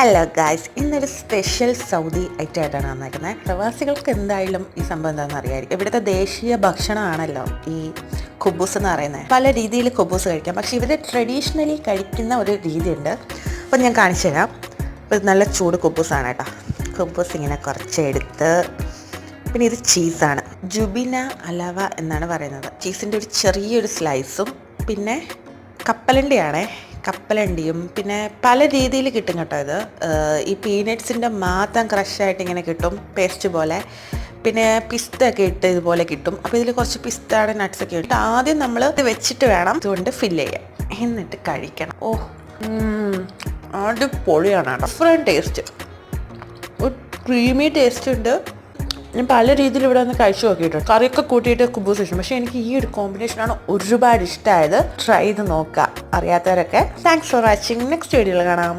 Hello guys ഇന്നൊരു special Saudi item ആയിട്ടാണ് വന്നേക്കുന്നത്. പ്രവാസികൾക്ക് എന്തായാലും ഈ സംഭവം എന്താണെന്ന് അറിയാമായിരിക്കും. ഇവിടുത്തെ ദേശീയ ഭക്ഷണമാണല്ലോ ഈ കുബൂസ് എന്ന് പറയുന്നത്. പല രീതിയിൽ കുബൂസ് കഴിക്കാം. പക്ഷേ ഇവർ ട്രഡീഷണലി കഴിക്കുന്ന ഒരു രീതിയുണ്ട്. അപ്പോൾ ഞാൻ കാണിച്ചു തരാം. ഇത് നല്ല ചൂട് കുബൂസാണ് കേട്ടോ. കുബൂസ് ഇങ്ങനെ കുറച്ചെടുത്ത് പിന്നെ ഇത് ചീസാണ് ജുബിന അലവ എന്നാണ് പറയുന്നത്. ചീസിന്റെ ഒരു ചെറിയൊരു സ്ലൈസും പിന്നെ കപ്പലണ്ടിയാണേ. കപ്പലണ്ടിയും. പിന്നെ പല രീതിയിൽ കിട്ടും കേട്ടോ ഇത്. ഈ പീനട്ട്സിന്റെ മാത്രം ക്രഷായിട്ട് ഇങ്ങനെ കിട്ടും പേസ്റ്റ് പോലെ. പിന്നെ പിസ്ത ഒക്കെ ഇട്ട് ഇതുപോലെ കിട്ടും. അപ്പോൾ ഇതിൽ കുറച്ച് പിസ്തയുടെ നട്ട്സ് ഒക്കെ ഇട്ട് ആദ്യം നമ്മൾ ഇത് വെച്ചിട്ട് വേണം ഇതുകൊണ്ട് ഫില്ല് ചെയ്യാൻ. എന്നിട്ട് കഴിക്കണം. ഓ ആദ്യം കേട്ടോ. ഡിഫറെന്റ് ടേസ്റ്റ് ഒരു ക്രീമി ടേസ്റ്റ് ഉണ്ട്. ഞാൻ പല രീതിയിൽ ഇവിടെ ഒന്ന് കഴിച്ചു നോക്കിയിട്ടുണ്ട്. കറിയൊക്കെ കൂട്ടിയിട്ട് കുബൂസ് ഇഷ്ടം പക്ഷേ എനിക്ക് ഈ ഒരു കോമ്പിനേഷനാണ് ഒരുപാട് ഇഷ്ടമായത് ട്രൈ ചെയ്ത് നോക്കുക. അറിയാത്തവരൊക്കെ. താങ്ക്സ് ഫോർ വാച്ചിങ് നെക്സ്റ്റ് വീഡിയോയിൽ കാണാം.